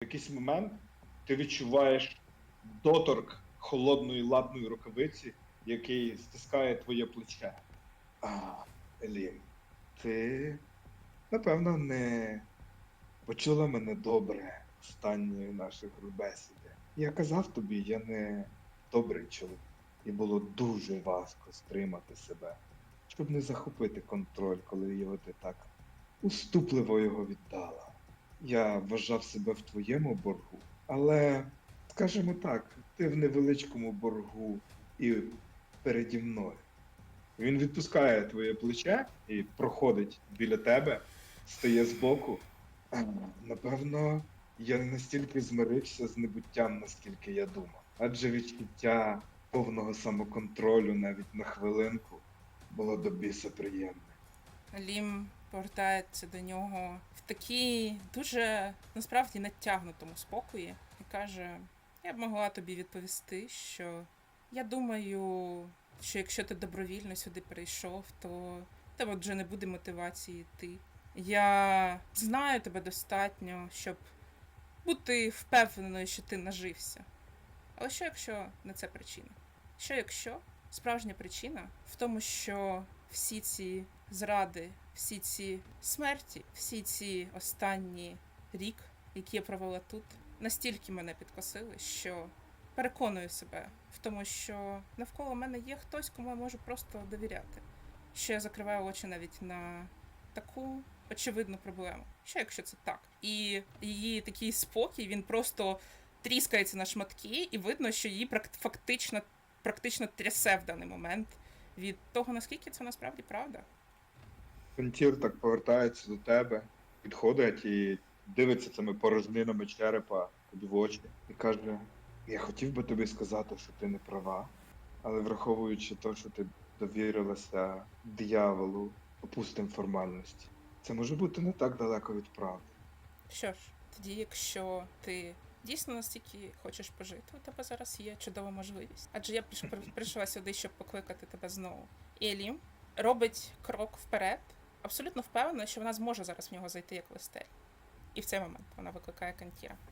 В якийсь момент ти відчуваєш доторк холодної ладної рукавиці, який стискає твоє плече. А, Елін, ти напевно не почула мене добре останньої нашої бесіди. Я казав тобі, я не добрий чоловік, і було дуже важко стримати себе, щоб не захопити контроль, коли його ти так уступливо його віддала. Я вважав себе в твоєму боргу, але, скажімо так, ти в невеличкому боргу і переді мною. Він відпускає твоє плече і проходить біля тебе, стає збоку. Напевно, я не настільки змирився з небуттям, наскільки я думав. Адже відчуття повного самоконтролю навіть на хвилинку було до біса приємне. Лім повертається до нього в такій дуже насправді натягнутому спокої і каже: Я б могла тобі відповісти, що я думаю, що якщо ти добровільно сюди прийшов, то тебе вже не буде мотивації йти. Я знаю тебе достатньо, щоб бути впевненою, що ти нажився. Але що якщо не це причина? Що якщо справжня причина в тому, що всі ці зради, всі ці смерті, всі ці останні рік, які я провела тут, настільки мене підкосили, що переконую себе в тому, що навколо мене є хтось, кому я можу просто довіряти. Що я закриваю очі навіть на таку очевидну проблему. Що якщо це так? І її такий спокій, він просто тріскається на шматки, і видно, що її фактично, практично трясе в даний момент від того, наскільки це насправді правда. Фронтір так повертається до тебе, підходить і дивиться цими порожнинами черепа в очі і каже: Я хотів би тобі сказати, що ти не права, але враховуючи те, що ти довірилася дияволу, опустим формальності. Це може бути не так далеко від правди. Що ж, тоді, якщо ти дійсно настільки хочеш пожити, у тебе зараз є чудова можливість. Адже я прийшла сюди, щоб покликати тебе знову. І Елім робить крок вперед, абсолютно впевнена, що вона зможе зараз в нього зайти як листель. І в цей момент вона викликає Кантіра.